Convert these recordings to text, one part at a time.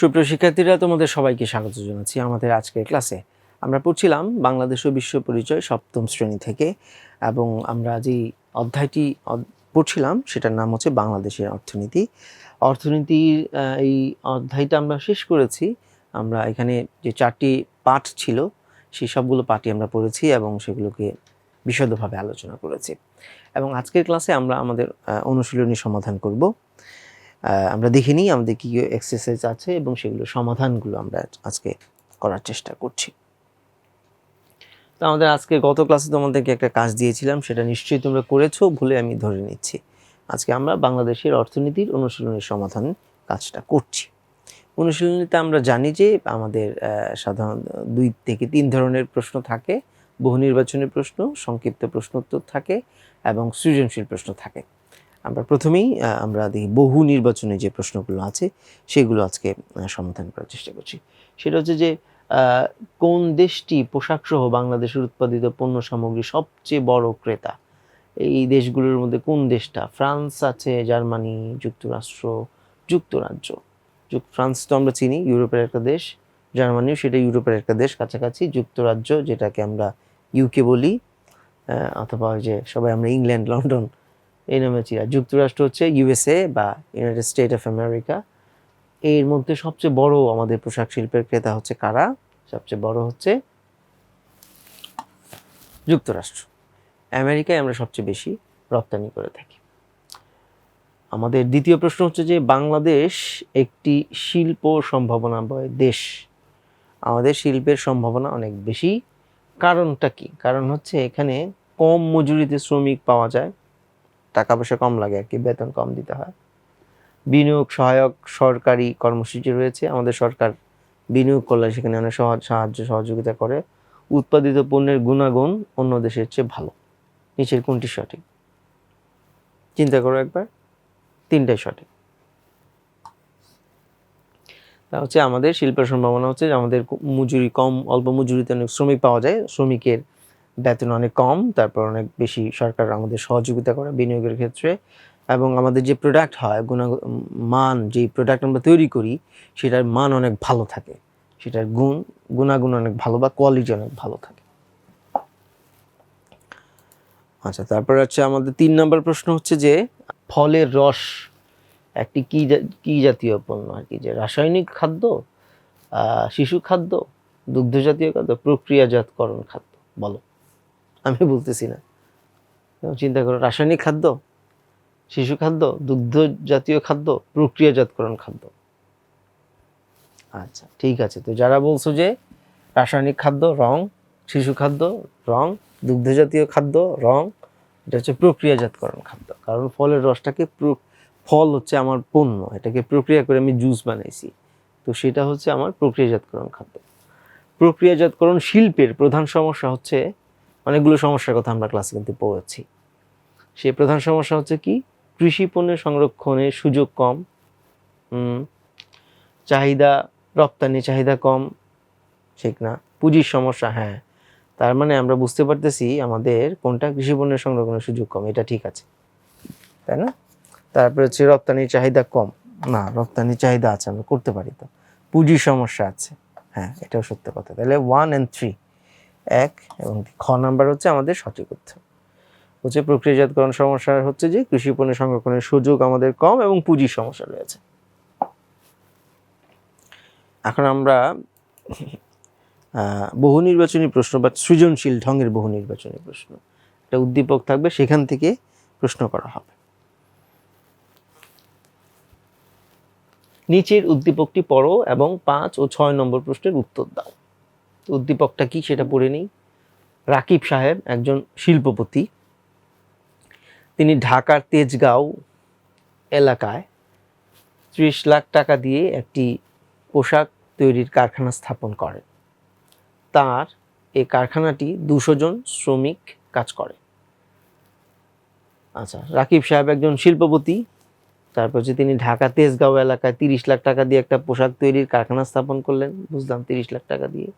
সুপ্রিয় শিক্ষার্থীরা, তোমাদের সবাইকে স্বাগত জানাচ্ছি আমাদের আজকের ক্লাসে। আমরা পড়ছিলাম বাংলাদেশ ও বিশ্ব পরিচয় সপ্তম শ্রেণি থেকে এবং আমরা যে অধ্যায়টি পড়ছিলাম সেটার নাম হচ্ছে বাংলাদেশের অর্থনীতি। অর্থনীতির এই অধ্যায়টা আমরা শেষ করেছি। আমরা এখানে যে চারটি পাঠ ছিল, সেই সবগুলো পাঠই আমরা পড়েছি এবং সেগুলোকে বিশদভাবে আলোচনা করেছি। এবং আজকের ক্লাসে আমরা আমাদের অনুশীলনী সমাধান করব। আমরা দেখে নিই আমাদের কী এক্সারসাইজ আছে এবং সেগুলোর সমাধানগুলো আমরা আজকে করার চেষ্টা করছি। তো আমাদের আজকে গত ক্লাসে তোমাদেরকে একটা কাজ দিয়েছিলাম, সেটা নিশ্চয়ই তোমরা করেছ, ভুলে আমি ধরে নিচ্ছি। আজকে আমরা বাংলাদেশের অর্থনীতির অনুশীলনের সমাধান কাজটা করছি। অনুশীলনীতে আমরা জানি যে আমাদের সাধারণ দুই থেকে তিন ধরনের প্রশ্ন থাকে। বহু নির্বাচনী প্রশ্ন, সংক্ষিপ্ত প্রশ্নোত্তর থাকে এবং সৃজনশীল প্রশ্ন থাকে। আমরা প্রথমেই আমরা দেখি বহু নির্বাচনে যে প্রশ্নগুলো আছে, সেগুলো আজকে সমাধান করার চেষ্টা করছি। সেটা হচ্ছে যে কোন দেশটি পোশাক সহ বাংলাদেশের উৎপাদিত পণ্য সামগ্রী সবচেয়ে বড় ক্রেতা? এই দেশগুলোর মধ্যে কোন দেশটা? ফ্রান্স আছে, জার্মানি, যুক্তরাষ্ট্র, যুক্তরাজ্য। যুক- ফ্রান্স তো আমরা চিনি, ইউরোপের একটা দেশ, জার্মানিও সেটা ইউরোপের একটা দেশ কাছাকাছি, যুক্তরাজ্য যেটাকে আমরা ইউকে বলি অথবা যে সবাই আমরা ইংল্যান্ড, লন্ডন এই নামে চিনি আর যুক্তরাষ্ট্র হচ্ছে ইউএসএ বা ইউনাইটেড স্টেট অফ আমেরিকা এর মধ্যে সবচেয়ে বড় আমাদের পোশাক শিল্পের ক্রেতা হচ্ছে কারা? সবচেয়ে বড় হচ্ছে যুক্তরাষ্ট্র। আমেরিকায় আমরা সবচেয়ে বেশি রপ্তানি করে থাকি। আমাদের দ্বিতীয় প্রশ্ন হচ্ছে যে, বাংলাদেশ একটি শিল্প সম্ভাবনাময় দেশ। আমাদের শিল্পের সম্ভাবনা অনেক বেশি। কারণটা কি? কারণ হচ্ছে এখানে কম মজুরিতে শ্রমিক পাওয়া যায়। টাকা পয়সা কম লাগে আর কি, বেতন কম দিতে হয়। বিনিয়োগ সহায়ক সরকারি কর্মসূচি রয়েছে। আমাদের সরকার বিনিয়োগ করলে সেখানে অনেক সহজ, সাহায্য সহযোগিতা করে। উৎপাদিত পণ্যের গুণাগুণ অন্য দেশের চেয়ে ভালো। নিচের কোনটি সঠিক? চিন্তা করো একবার। তিনটাই সঠিক। তা হচ্ছে আমাদের শিল্পের সম্ভাবনা হচ্ছে আমাদের মজুরি কম, অল্প মজুরিতে অনেক শ্রমিক পাওয়া যায়। শ্রমিকের বেতন অনেক কম, তারপর অনেক বেশি সরকার আমাদের সহযোগিতা করে বিনিয়োগের ক্ষেত্রে। এবং আমাদের যে প্রোডাক্ট হয়, গুণা, মান, যে প্রোডাক্ট আমরা তৈরি করি, সেটার মান অনেক ভালো থাকে। সেটার গুণ, গুণাগুণ অনেক ভালো বা কোয়ালিটি অনেক ভালো থাকে। আচ্ছা তারপর হচ্ছে আমাদের তিন নম্বর প্রশ্ন হচ্ছে যে, ফলের রস একটি কি কি জাতীয় পণ্য আর কি? যে রাসায়নিক খাদ্য শিশু খাদ্য দুগ্ধ জাতীয় খাদ্য, প্রক্রিয়াজাতকরণ খাদ্য, বলো। আমি বলতেছি না। চিন্তা করো, রাসায়নিক খাদ্য, শিশু খাদ্য, দুগ্ধ জাতীয় খাদ্য, প্রক্রিয়াজাতকরণ খাদ্য। আচ্ছা ঠিক আছে। তো যারা বলছো যে রাসায়নিক খাদ্য রং, শিশু খাদ্য রং, দুগ্ধ জাতীয় খাদ্য রং, এটা হচ্ছে প্রক্রিয়াজাতকরণ খাদ্য। কারণ ফলের রসটাকে ফল হচ্ছে আমার পণ্য, এটাকে প্রক্রিয়া করে আমি জুস বানাইছি। তো সেটা হচ্ছে আমার প্রক্রিয়াজাতকরণ খাদ্য। প্রক্রিয়াজাতকরণ শিল্পের প্রধান সমস্যা হচ্ছে অনেকগুলো সমস্যার কথা আমরা ক্লাসে কিন্তু পড়েছি। সেই প্রধান সমস্যা হচ্ছে কি? কৃষি পণ্যের সংরক্ষণের সুযোগ কম চাহিদা, রপ্তানি চাহিদা কম, ঠিক না? পুঁজির সমস্যা হ্যাঁ। তার মানে আমরা বুঝতে পারতেছি আমাদের কোনটা কৃষি পণ্যের সংরক্ষণের সুযোগ কম, এটা ঠিক আছে। তাই না? তারপরে হচ্ছে রপ্তানির চাহিদা কম। না রপ্তানির চাহিদা আছে, আমরা করতে পারি তো। পুঁজির সমস্যা আছে হ্যাঁ এটাও সত্য কথা। তাহলে ওয়ান অ্যান্ড থ্রি এক এবং খ নাম্বার হচ্ছে আমাদের সঠিক উত্তর। হচ্ছে প্রক্রিয়াজাতকরণ সমস্যা হচ্ছে যে কৃষি পণ্য সংরক্ষণের সুযোগ আমাদের কম এবং পুঁজির সমস্যা রয়েছে। এখন আমরা বহু নির্বাচনী প্রশ্ন বা সৃজনশীল ঢঙের বহু নির্বাচনী প্রশ্ন। একটা উদ্দীপক থাকবে, সেখান থেকে প্রশ্ন করা হবে। নিচের উদ্দীপকটি পড়ো এবং পাঁচ ও ছয় নম্বর প্রশ্নের উত্তর দাও। উদ্দীপকটা কি সেটা পড়ে নিই। রাকিব সাহেব একজন শিল্পপতি। তিনি ঢাকার তেজগাঁও এলাকায় ত্রিশ লাখ টাকা দিয়ে একটি পোশাক তৈরির কারখানা স্থাপন করেন। তার এই কারখানাটি দুশো জন শ্রমিক কাজ করে। আচ্ছা রাকিব সাহেব একজন শিল্পপতি। তারপর হচ্ছে তিনি ঢাকা তেজগাঁও এলাকায় তিরিশ লাখ টাকা দিয়ে একটা পোশাক তৈরির কারখানা স্থাপন করলেন, বুঝলাম তিরিশ লাখ টাকা দিয়ে।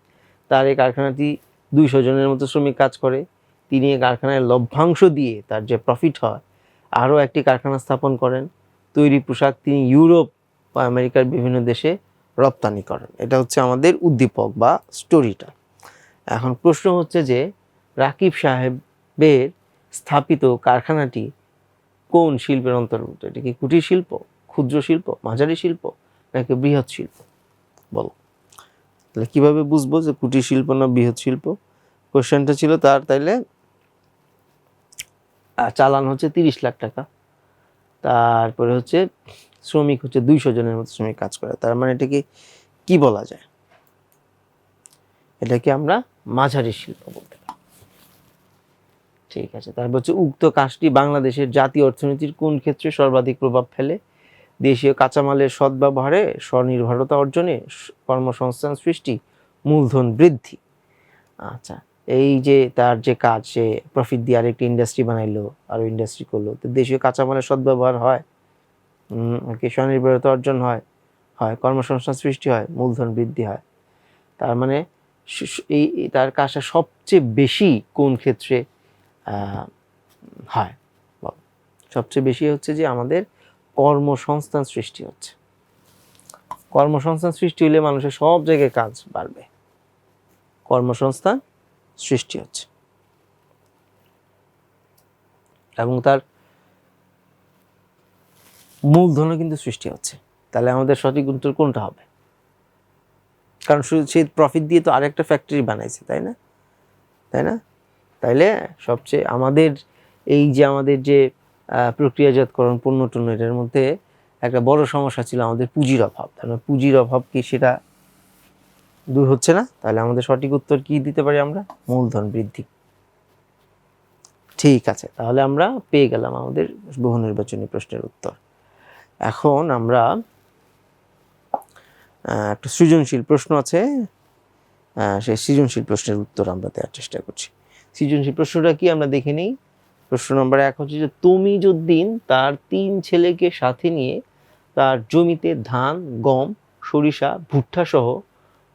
তার এই কারখানাটি দুইশো জনের মতো শ্রমিক কাজ করে। তিনি এই কারখানায় লভ্যাংশ দিয়ে তার যে প্রফিট হয়, আরও একটি কারখানা স্থাপন করেন। তৈরি পোশাক তিনি ইউরোপ বা আমেরিকার বিভিন্ন দেশে রপ্তানি করেন। এটা হচ্ছে আমাদের উদ্দীপক বা স্টোরিটা এখন প্রশ্ন হচ্ছে যে, রাকিব সাহেবের স্থাপিত কারখানাটি কোন শিল্পের অন্তর্ভুক্ত? এটা কি কুটির শিল্প, ক্ষুদ্র শিল্প, মাঝারি শিল্প, নাকি বৃহৎ শিল্প? বলো। তাহলে কীভাবে বুঝব যে কুটির শিল্প না বৃহৎ শিল্প? কোশ্চেনটা ছিল তার তাইলে চালান হচ্ছে তিরিশ লাখ টাকা। তারপরে হচ্ছে শ্রমিক হচ্ছে দুইশো জনের মতো শ্রমিক কাজ করে। তার মানে এটাকে কি বলা যায়? এটাকে আমরা মাঝারি শিল্প বলতে ঠিক আছে, তারপর হচ্ছে উক্ত কাজটি বাংলাদেশের জাতীয় অর্থনীতির কোন ক্ষেত্রে সর্বাধিক প্রভাব ফেলে? দেশীয় কাঁচামালের সদ্ব্যবহারে স্বনির্ভরতা অর্জনে কর্মসংস্থান সৃষ্টি, মূলধন বৃদ্ধি। আচ্ছা এই যে তার যে কাজ, সে প্রফিট দিয়ে আরেকটি ইন্ডাস্ট্রি বানাইলো আরও ইন্ডাস্ট্রি করল, তো দেশীয় কাঁচামালের সদ্ব্যবহার হয় কি স্বনির্ভরতা অর্জন হয় হয়, কর্মসংস্থান সৃষ্টি হয়, মূলধন বৃদ্ধি হয়। তার মানে এই তার কাজটা সবচেয়ে বেশি কোন ক্ষেত্রে হয়? সবচেয়ে বেশি হচ্ছে যে আমাদের কর্মসংস্থান সৃষ্টি হচ্ছে। কর্মসংস্থান সৃষ্টি হলে মানুষের সব জায়গায় কাজ বাড়বে। কর্মসংস্থান সৃষ্টি হচ্ছে। এবং তার মূলধনও কিন্তু সৃষ্টি হচ্ছে। তাহলে আমাদের সঠিক উত্তর কোনটা হবে? কারণ শুধু সেই প্রফিট দিয়ে তো আরেকটা ফ্যাক্টরি বানাইছে, তাই না? তাই না? তাইলে সবচেয়ে আমাদের এই যে আমাদের যে প্রক্রিয়াজাতকরণ পণ্য টন্য এটার মধ্যে একটা বড় সমস্যা ছিল আমাদের পুঁজির অভাব। মানে পুঁজির অভাব কি সেটা দূর হচ্ছে না? তাহলে আমাদের সঠিক উত্তর কি দিতে পারি আমরা? মূলধন বৃদ্ধি। ঠিক আছে, তাহলে আমরা পেয়ে গেলাম আমাদের বহু নির্বাচনী প্রশ্নের উত্তর। এখন আমরা একটা সৃজনশীল প্রশ্ন আছে। সেই সৃজনশীল প্রশ্নের উত্তর আমরা দেওয়ার চেষ্টা করছি। সৃজনশীল প্রশ্নটা কি? আমরা দেখে নিই। প্রশ্ন নম্বর এক হচ্ছে যে তমিজুদ্দিন তার তিন ছেলেকে সাথে নিয়ে তার জমিতে ধান, গম, সরিষা, ভুট্টা সহ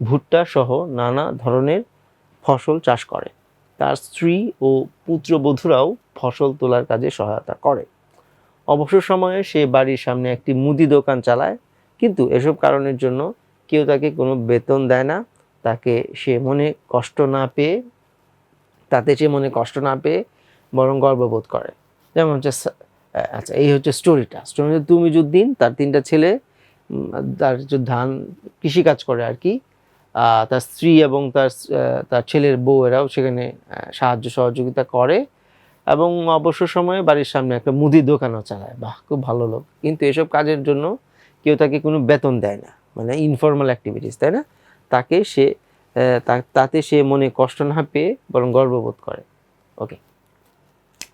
ভুট্টা সহ নানা ধরনের ফসল চাষ করে। তার স্ত্রী ও পুত্রবধূরাও ফসল তোলার কাজে সহায়তা করে। অবসর সময়ে সে বাড়ির সামনে একটি মুদি দোকান চালায়, কিন্তু এসব কারণের জন্য কেউ তাকে কোনো বেতন দেয় না। তাকে সে মনে কষ্ট না পেয়ে, তাতে সে মনে কষ্ট না পেয়ে বরং গর্ববোধ করে। যেমন হচ্ছে আচ্ছা এই হচ্ছে স্টোরিটা স্টোরি তুমি যুদ্দিন তার তিনটা ছেলে তার ধান কৃষিকাজ করে আর কি তার স্ত্রী এবং তার তার ছেলের বউ এরাও সেখানে সাহায্য সহযোগিতা করে এবং অবসর সময়ে বাড়ির সামনে একটা মুদির দোকানও চালায়। বাহ, খুব ভালো লোক। কিন্তু এসব কাজের জন্য কেউ তাকে কোনো বেতন দেয় না। মানে ইনফর্মাল অ্যাক্টিভিটিস তাই না? তাকে সে তাতে সে মনে কষ্ট না পেয়ে বরং গর্ববোধ করে। ওকে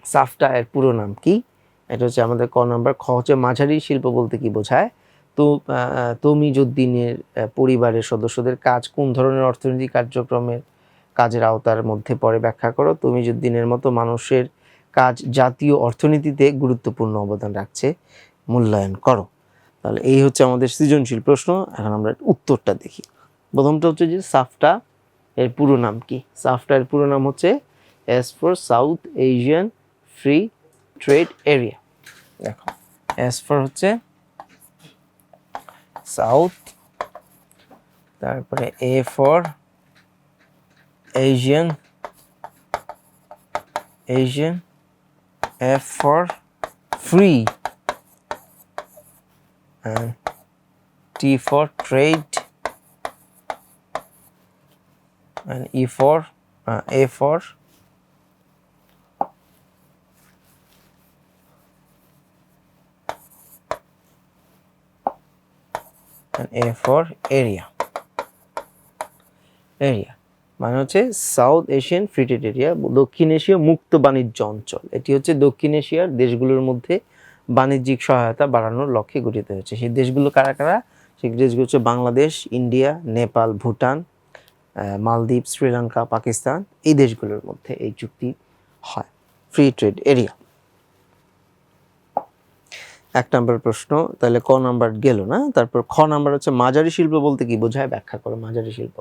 সাফটা এর পুরো নাম কি? এটা হচ্ছে আমাদের ক নাম্বার। খ হচ্ছে মাঝারি শিল্প বলতে কি বোঝায়? তো তমিজুদ্দিনের পরিবারের সদস্যদের কাজ কোন ধরনের অর্থনৈতিক কার্যক্রমের কাজের আওতার মধ্যে পড়ে ব্যাখ্যা করো? তমিজুদ্দিনের মতো মানুষের কাজ জাতীয় অর্থনীতিতে গুরুত্বপূর্ণ অবদান রাখছে। মূল্যায়ন করো। তাহলে এই হচ্ছে আমাদের সৃজনশীল প্রশ্ন। এখন আমরা উত্তরটা দেখি। প্রথমটা হচ্ছে যে সাফটা এর পুরো নাম কি? সাফটা এর পুরো নাম হচ্ছে S for South Asian free trade area দেখো। এস ফর হচ্ছে সাউথ তারপরে A for Asian Asian F for free T for trade and E for uh, A for and A for area. Area. মানে হচ্ছে South Asian free trade area দক্ষিণ এশীয় মুক্ত বাণিজ্য অঞ্চল। এটি হচ্ছে দক্ষিণ এশিয়ার দেশগুলোর মধ্যে বাণিজ্যিক সহায়তা বাড়ানোর লক্ষ্যে গঠিত হয়েছে। সেই দেশগুলো কারা কারা? সেই দেশগুলো হচ্ছে বাংলাদেশ, ইন্ডিয়া, নেপাল, ভুটান মালদ্বীপ, শ্রীলঙ্কা, পাকিস্তান। এই দেশগুলোর মধ্যে এই চুক্তি হয়। ফ্রি ট্রেড এরিয়া এক নম্বর প্রশ্ন, তাহলে ক নাম্বার গেল না? তারপর খ নাম্বার হচ্ছে মাঝারি শিল্প বলতে কি বোঝায়? ব্যাখ্যা করো, মাঝারি শিল্প।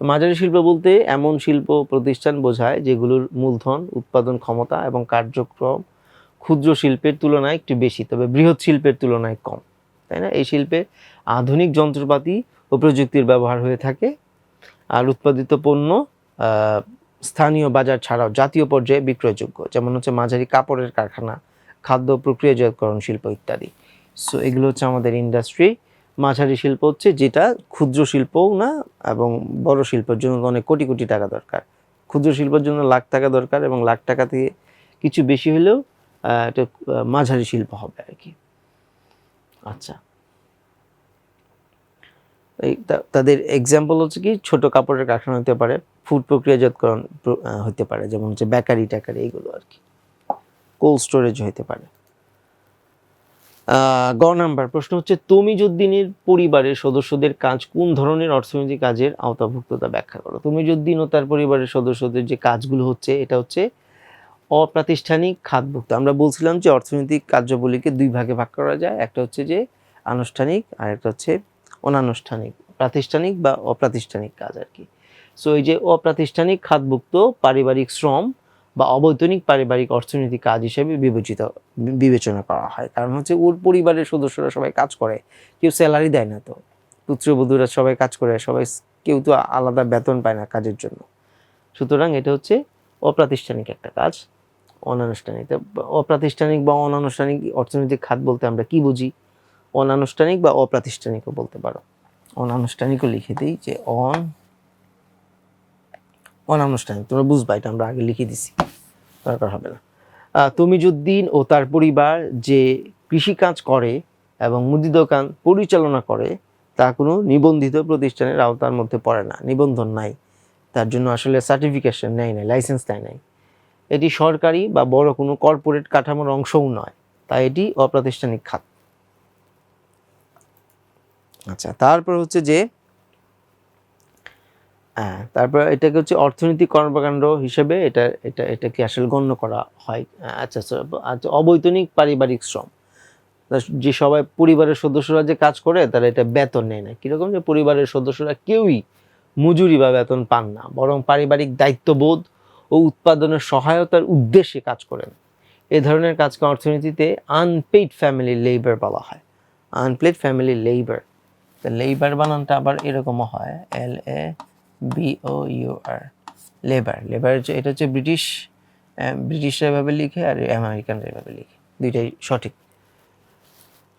মাঝারি শিল্প বলতে এমন শিল্প, প্রতিষ্ঠান বোঝায় যেগুলোর মূলধন, উৎপাদন ক্ষমতা এবং কার্যক্রম ক্ষুদ্র শিল্পের তুলনায় একটু বেশি, তবে বৃহৎ শিল্পের তুলনায় কম, তাই না? এই শিল্পে আধুনিক যন্ত্রপাতি ও প্রযুক্তির ব্যবহার হয়ে থাকে। আর উৎপাদিত পণ্য স্থানীয় বাজার ছাড়াও জাতীয় পর্যায়ে বিক্রয়যোগ্য, যেমন হচ্ছে মাঝারি কাপড়ের কারখানা খাদ্য প্রক্রিয়াজাতকরণ শিল্প ইত্যাদি। সো এগুলো হচ্ছে আমাদের ইন্ডাস্ট্রি মাঝারি শিল্প হচ্ছে যেটা ক্ষুদ্র শিল্পও না এবং বড় শিল্পের জন্য অনেক কোটি কোটি টাকা দরকার। ক্ষুদ্র শিল্পের জন্য লাখ টাকা দরকার এবং লাখ টাকা থেকে কিছু বেশি হলেও এটা মাঝারি শিল্প হবে আর কি। আচ্ছা। এই তাদের এক্সাম্পল হচ্ছে কি, ছোট কাপড়ের কারখানা হতে পারে ফুড প্রক্রিয়াজাতকরণ হতে পারে, যেমন হচ্ছে বেকারি ট্যাকারি এইগুলো আর কি। কোল্ড স্টোরেজ হতে পারে। গ নাম্বার, প্রশ্ন হচ্ছে, তমিজুদ্দিনের পরিবারের সদস্যদের কাজ কোন ধরনের অর্থনৈতিক কাজের আওতাভুক্ততা ব্যাখ্যা করো? তমিজুদ্দিন ও তার পরিবারের সদস্যদের যে কাজগুলো হচ্ছে, এটা হচ্ছে অপ্রাতিষ্ঠানিক খাতভুক্ত। আমরা বলছিলাম যে অর্থনৈতিক কার্যাবলীকে দুই ভাগে ভাগ করা যায়, একটা হচ্ছে যে আনুষ্ঠানিক আর একটা হচ্ছে অনানুষ্ঠানিক, প্রাতিষ্ঠানিক বা অপ্রাতিষ্ঠানিক কাজ আর কি। সো এই যে অপ্রাতিষ্ঠানিক খাতভুক্ত পারিবারিক শ্রম বা অবৈতনিক পারিবারিক অর্থনৈতিক কাজ হিসেবে বিবেচিত, বিবেচনা করা হয়। কারণ হচ্ছে ওর পরিবারের সদস্যরা সবাই কাজ করে, কেউ স্যালারি দেয় না তো। পুত্রবধূরা সবাই কাজ করে, সবাই কেউ তো আলাদা বেতন পায় না কাজের জন্য। সুতরাং এটা হচ্ছে অপ্রাতিষ্ঠানিক একটা কাজ। অনানুষ্ঠানিক। অপ্রাতিষ্ঠানিক বা অনানুষ্ঠানিক অর্থনৈতিক খাত বলতে আমরা কি বুঝি? অনানুষ্ঠানিক বা অপ্রাতিষ্ঠানিকও বলতে পারো। অনানুষ্ঠানিকও লিখে দিই যে অন অনানুষ্ঠানিক, তোমরা বুঝবা, এটা আমরা আগে লিখে দিছি, দরকার হবে না। তমিজুদ্দিন ও তার পরিবার যে কৃষিকাজ করে এবং মুদি দোকান পরিচালনা করে, তা কোনো নিবন্ধিত প্রতিষ্ঠানের আওতার মধ্যে পড়ে না, নিবন্ধন নাই। তার জন্য আসলে সার্টিফিকেশন নেয় নাই লাইসেন্স দেয় নাই। এটি সরকারি বা বড় কোনো কর্পোরেট কাঠামোর অংশও নয়, তাই এটি অপ্রাতিষ্ঠানিক খাত। আচ্ছা তারপর হচ্ছে যে হ্যাঁ তারপর এটাকে হচ্ছে অর্থনৈতিক কর্মকাণ্ড হিসেবে এটা এটা, এটাকে আসলে গণ্য করা হয়। আচ্ছা আচ্ছা আচ্ছা অবৈতনিক পারিবারিক শ্রম। যে সবাই পরিবারের সদস্যরা যে কাজ করে, তারা এটা বেতন নেয় না। কীরকম যে পরিবারের সদস্যরা কেউই মজুরি বা বেতন পান না, বরং পারিবারিক দায়িত্ববোধ ও উৎপাদনের সহায়তার উদ্দেশ্যে কাজ করেন। এ ধরনের কাজকে অর্থনীতিতে আনপেইড ফ্যামিলি লেবার বলা হয়। আনপেইড ফ্যামিলি লেবার তো লেবার বানানটা আবার এরকমও হয় L A B O U R labour labour হচ্ছে এটা হচ্ছে ব্রিটিশ ব্রিটিশরা এভাবে লিখে আর আমেরিকানরা এভাবে লিখে। দুইটাই সঠিক।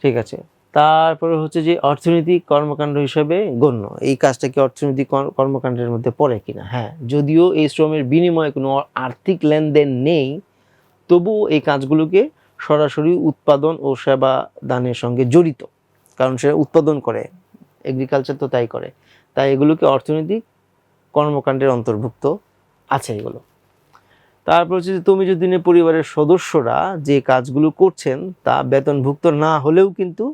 ঠিক আছে। তারপরে হচ্ছে যে অর্থনৈতিক কর্মকাণ্ড হিসেবে গণ্য। এই কাজটা কি অর্থনৈতিক কর্মকাণ্ডের মধ্যে পড়ে কিনা? হ্যাঁ যদিও এই শ্রমের বিনিময়ে কোনো আর্থিক লেনদেন নেই, তবুও এই কাজগুলোকে সরাসরি উৎপাদন ও সেবা দানের সঙ্গে জড়িত। কারণ সে উৎপাদন করে। এগ্রিকালচার তো তাই করে। তাই এগুলোকে অর্থনৈতিক কর্মকাণ্ডের অন্তর্ভুক্ত আছে এগুলো। তারপর হচ্ছে যে তমিজুদ্দিনের পরিবারের সদস্যরা যে কাজগুলো করছেন তা বেতনভুক্ত না হলেও কিন্তু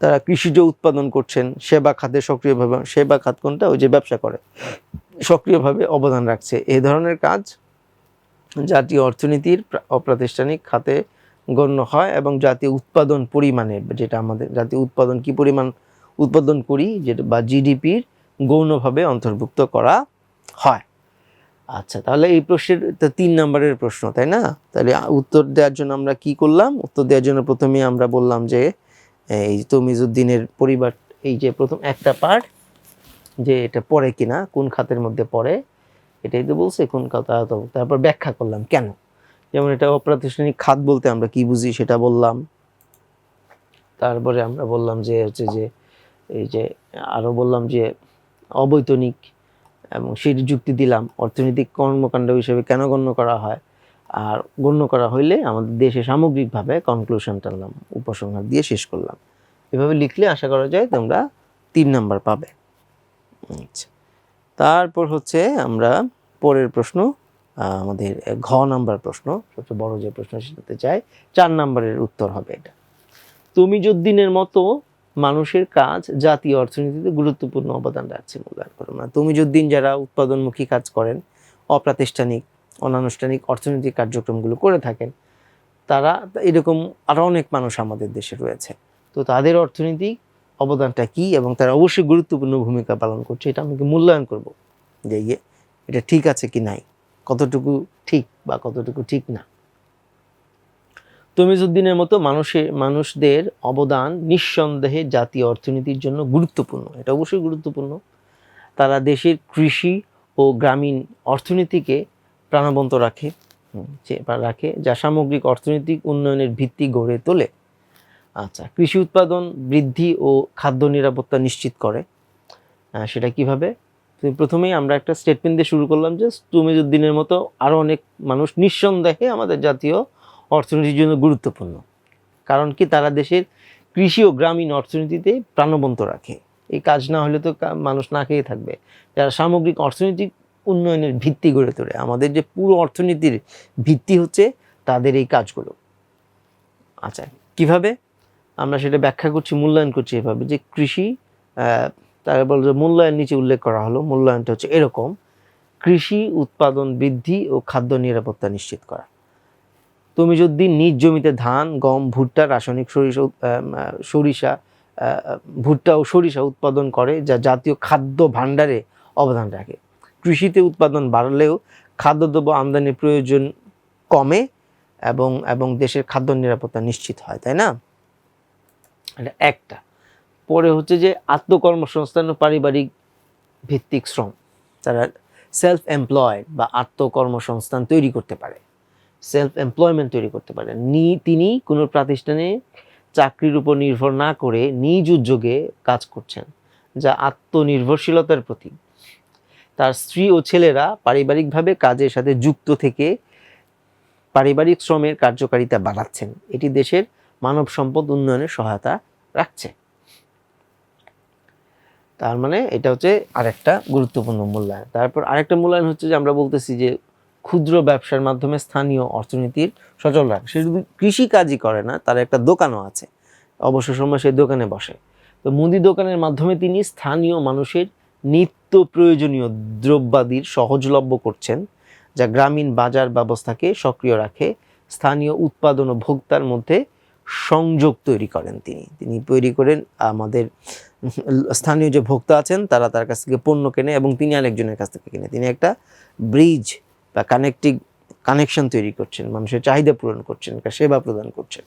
তারা কৃষিজ উৎপাদন করছেন, সেবা খাতে সক্রিয়ভাবে, সেবা খাত কোনটা? ওই যে ব্যবসা করে। সক্রিয়ভাবে অবদান রাখছে। এই ধরনের কাজ জাতীয় অর্থনীতির অপ্রাতিষ্ঠানিক খাতে গণ্য হয় এবং জাতীয় উৎপাদন পরিমাণে, যেটা আমাদের জাতীয় উৎপাদন কি পরিমাণ উৎপাদন করি, যেটা বা জিডিপির গৌণভাবে অন্তর্ভুক্ত করা হয়। আচ্ছা তাহলে এই প্রশ্নের তিন নম্বরের প্রশ্ন, তাই না? তাহলে উত্তর দেওয়ার জন্য আমরা কি করলাম? উত্তর দেওয়ার জন্য প্রথমে আমরা বললাম যে, এই তমিজুদ্দিনের পরিবার, এই যে প্রথম একটা পার্ট যে এটা পড়ে কিনা, কোন খাতের মধ্যে পড়ে, এটাই তো বলছে, কোন খাত আওতাভুক্ত। তারপর ব্যাখ্যা করলাম কেন? যেমন এটা অপ্রাতিষ্ঠানিক খাত বলতে আমরা কি বুঝি সেটা বললাম। তারপরে আমরা বললাম যে, হচ্ছে যে, এই যে, আরও বললাম যে অবৈতনিক, এবং সেটি যুক্তি দিলাম, অর্থনৈতিক কর্মকাণ্ড হিসেবে কেন গণ্য করা হয়? আর গণ্য করা হইলে আমাদের দেশে সামগ্রিকভাবে কনক্লুশন টানলাম উপসংহার দিয়ে শেষ করলাম। এভাবে লিখলে আশা করা যায় তোমরা তিন নাম্বার পাবে। আচ্ছা তারপর হচ্ছে আমরা পরের প্রশ্ন আমাদের ঘ নাম্বার প্রশ্ন, সবচেয়ে বড় যে প্রশ্ন সেটাতে চাই, চার নাম্বারের উত্তর হবে এটা। তমিজুদ্দিনের মতো মানুষের কাজ জাতীয় অর্থনীতিতে গুরুত্বপূর্ণ অবদান রাখছে মূল্যায়ন করো মানে তমিজুদ্দিন যারা উৎপাদনমুখী কাজ করেন, অপ্রাতিষ্ঠানিক, অনানুষ্ঠানিক অর্থনৈতিক কার্যক্রমগুলো করে থাকেন, তারা এরকম আরও অনেক মানুষ আমাদের দেশে রয়েছে। তো তাদের অর্থনৈতিক অবদানটা কি এবং তারা অবশ্যই গুরুত্বপূর্ণ ভূমিকা পালন করছে এটা আমাকে মূল্যায়ন করব। যে ইয়ে এটা ঠিক আছে কি নাই? কতটুকু ঠিক বা কতটুকু ঠিক না? তমিজুদ্দিনের মতো মানুষের মানুষদের অবদান নিঃসন্দেহে জাতীয় অর্থনীতির জন্য গুরুত্বপূর্ণ। এটা অবশ্যই গুরুত্বপূর্ণ। তারা দেশের কৃষি ও গ্রামীণ অর্থনীতিকে প্রাণবন্ত রাখে রাখে যা সামগ্রিক অর্থনৈতিক উন্নয়নের ভিত্তি গড়ে তোলে। আচ্ছা কৃষি উৎপাদন বৃদ্ধি ও খাদ্য নিরাপত্তা নিশ্চিত করে। সেটা কীভাবে? প্রথমেই আমরা একটা স্টেটমেন্ট দিয়ে শুরু করলাম যে তুমিজুদ্দিনের মতো আরও অনেক মানুষ নিঃসন্দেহে আমাদের জাতীয় অর্থনীতির জন্য গুরুত্বপূর্ণ। কারণ কি? তারা দেশের কৃষি ও গ্রামীণ অর্থনীতিতে প্রাণবন্ত রাখে। এই কাজ না হলে তো মানুষ না খেয়ে থাকবে। যারা সামগ্রিক অর্থনৈতিক উন্নয়নের ভিত্তি গড়ে তোলে, আমাদের যে পুরো অর্থনীতির ভিত্তি হচ্ছে তাদের এই কাজগুলো। আচ্ছা কীভাবে? আমরা সেটা ব্যাখ্যা করছি, মূল্যায়ন করছি এভাবে যে কৃষি তারা বল যে মূল্যায়ন নিচে উল্লেখ করা হলো, মূল্যায়নটা হচ্ছে এরকম। কৃষি উৎপাদন বৃদ্ধি ও খাদ্য নিরাপত্তা নিশ্চিত করা। তুমি যদি নিজ জমিতে ধান, গম, ভুট্টা, রাসায়নিক সরিষা সরিষা ভুট্টা ও সরিষা উৎপাদন করে, যা জাতীয় খাদ্য ভাণ্ডারে অবদান রাখে। কৃষিতে উৎপাদন বাড়লেও খাদ্যদ্রব্য আমদানির প্রয়োজন কমে এবং এবং দেশের খাদ্য নিরাপত্তা নিশ্চিত হয়, তাই না? এটা একটা। পরে হচ্ছে যে আত্মকর্মসংস্থান ও পারিবারিক ভিত্তিক শ্রম। তারা সেলফ এমপ্লয়েড বা আত্মকর্মসংস্থান তৈরি করতে পারে। সেলফ এমপ্লয়মেন্ট তৈরি করতে পারে নি, তিনি কোনো প্রাতিষ্ঠানে চাকরির উপর নির্ভর না করে নিজ উদ্যোগে কাজ করছেন, যা আত্মনির্ভরশীলতার প্রতীক। তার স্ত্রী ও ছেলেরা পারিবারিকভাবে কাজের সাথে যুক্ত থেকে পারিবারিক শ্রমের কার্যকারিতা বাড়াচ্ছেন। এটি দেশের মানব সম্পদ উন্নয়নে সহায়তা রাখছে। তার মানে এটা হচ্ছে আরেকটা গুরুত্বপূর্ণ মূল্যায়ন। তারপর আরেকটা মূল্যায়ন হচ্ছে যে আমরা বলতেছি যে ক্ষুদ্র ব্যবসার মাধ্যমে স্থানীয় অর্থনীতির সচল রাখে সে শুধু কৃষি কাজই করে না, তার একটা দোকানও আছে। অবসর সময় সে দোকানে বসে। তো মুদি দোকানের মাধ্যমে তিনি স্থানীয় মানুষের নিত্য প্রয়োজনীয় দ্রব্যাদির সহজলভ্য করছেন, যা গ্রামীণ বাজার ব্যবস্থাকে সক্রিয় রাখে। স্থানীয় উৎপাদন ও ভোক্তার মধ্যে সংযোগ তৈরি করেন তিনি। তিনি তৈরি করেন আমাদের স্থানীয় যে ভোক্তা আছেন, তারা তার কাছ থেকে পণ্য কেনে এবং তিনি আরেকজনের কাছ থেকে কেনে। তিনি একটা ব্রিজ বা কানেক্টিং কানেকশন তৈরি করছেন, মানুষের চাহিদা পূরণ করছেন সেবা প্রদান করছেন।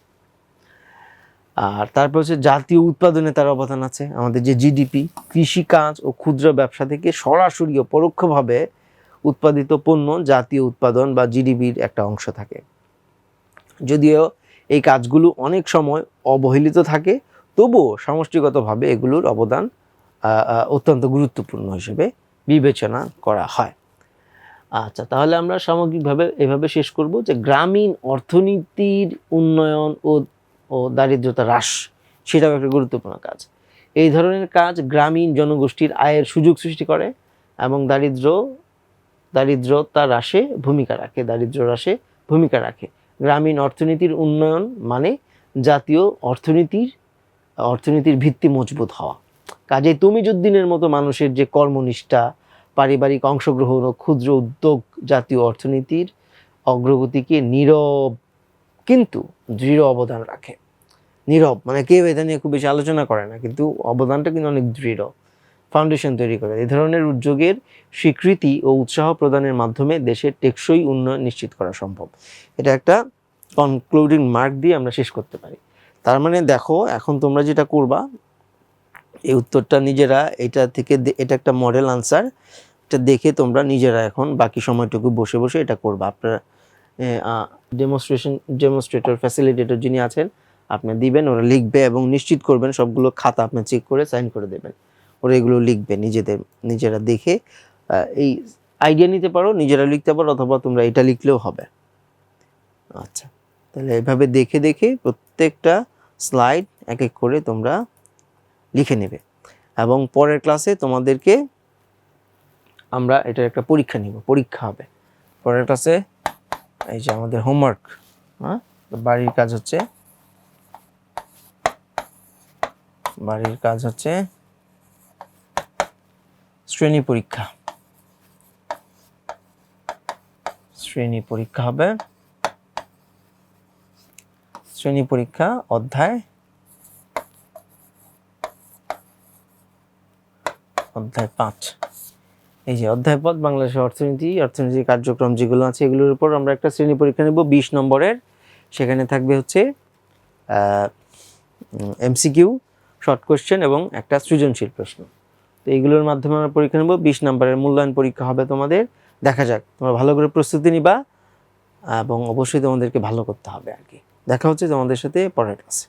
আর তারপর হচ্ছে জাতীয় উৎপাদনে তার অবদান আছে। আমাদের যে জিডিপি কৃষিকাজ ও ক্ষুদ্র ব্যবসা থেকে সরাসরি ও পরোক্ষভাবে উৎপাদিত পণ্য জাতীয় উৎপাদন বা জিডিপির একটা অংশ থাকে। যদিও এই কাজগুলো অনেক সময় অবহেলিত থাকে, তবুও সমষ্টিগতভাবে এগুলোর অবদান অত্যন্ত গুরুত্বপূর্ণ হিসেবে বিবেচনা করা হয়। আচ্ছা তাহলে আমরা সামগ্রিকভাবে এভাবে শেষ করব যে গ্রামীণ অর্থনীতির উন্নয়ন ও ও দারিদ্রতা হ্রাস, সেটাও একটা গুরুত্বপূর্ণ কাজ। এই ধরনের কাজ গ্রামীণ জনগোষ্ঠীর আয়ের সুযোগ সৃষ্টি করে এবং দারিদ্র, দারিদ্রতা হ্রাসে ভূমিকা রাখে, দারিদ্র হ্রাসে ভূমিকা রাখে। গ্রামীণ অর্থনীতির উন্নয়ন মানে জাতীয় অর্থনীতির অর্থনীতির ভিত্তি মজবুত হওয়া। কাজেই তুমিজুদ্দিনের মতো মানুষের যে কর্মনিষ্ঠা পারিবারিক অংশগ্রহণ ও ক্ষুদ্র উদ্যোগ জাতীয় অর্থনীতির অগ্রগতিকে নীরব কিন্তু দৃঢ় অবদান রাখে। নীরব মানে কেউ এটা নিয়ে খুব বেশি আলোচনা করে না, কিন্তু অবদানটা কিন্তু অনেক দৃঢ়। ফাউন্ডেশন তৈরি করে। এ ধরনের উদ্যোগের স্বীকৃতি ও উৎসাহ প্রদানের মাধ্যমে দেশের টেকসই উন্নয়ন নিশ্চিত করা সম্ভব। এটা একটা কনক্লুডিং মার্ক দিয়ে আমরা শেষ করতে পারি। তার মানে দেখো, এখন তোমরা যেটা করবা এই উত্তরটা নিজেরা, এটা থেকে এটা একটা মডেল আনসার এটা দেখে তোমরা নিজেরা এখন বাকি সময়টুকু বসে বসে এটা করবা। আপনারা ডেমনস্ট্রেশন ডেমনস্ট্রেটর ফ্যাসিলিটেটর যিনি আছেন, আপনি দিবেন, ওরা লিখবে এবং নিশ্চিত করবেন সবগুলো খাতা আপনি চেক করে সাইন করে দেবেন। ওরা এগুলো লিখবে নিজেদের, নিজেরা দেখে এই আইডিয়া নিতে পারো, নিজেরা লিখতে পারো, অথবা তোমরা এটা লিখলেও হবে। আচ্ছা তাহলে এভাবে দেখে দেখে প্রত্যেকটা স্লাইড এক এক করে তোমরা লিখে নেবে। এবং পরের ক্লাসে তোমাদেরকে আমরা এটার একটা পরীক্ষা নিব, পরীক্ষা হবে। পরের ক্লাসে এই যে আমাদের হোমওয়ার্ক হ্যাঁ? বাড়ির কাজ হচ্ছে, বাড়ির কাজ হচ্ছে শ্রেণি পরীক্ষা। শ্রেণি পরীক্ষা হবে। শ্রেণি পরীক্ষা অধ্যায় অধ্যায় পাঁচ। এই যে অধ্যায় পদ বাংলাদেশের অর্থনীতি, অর্থনীতির কার্যক্রম যেগুলো আছে, এগুলোর উপর আমরা একটা শ্রেণি পরীক্ষা নেব। বিশ নম্বরের, সেখানে থাকবে হচ্ছে এমসিকিউ শর্ট কোয়েশ্চেন এবং একটা সৃজনশীল প্রশ্ন। তো এইগুলোর মাধ্যমে আমরা পরীক্ষা নেব। বিশ নম্বরের মূল্যায়ন পরীক্ষা হবে তোমাদের। দেখা যাক, তোমরা ভালো করে প্রস্তুতি নিবা এবং অবশ্যই তোমাদেরকে ভালো করতে হবে আর কি। দেখা হচ্ছে তোমাদের সাথে পরের ক্লাসে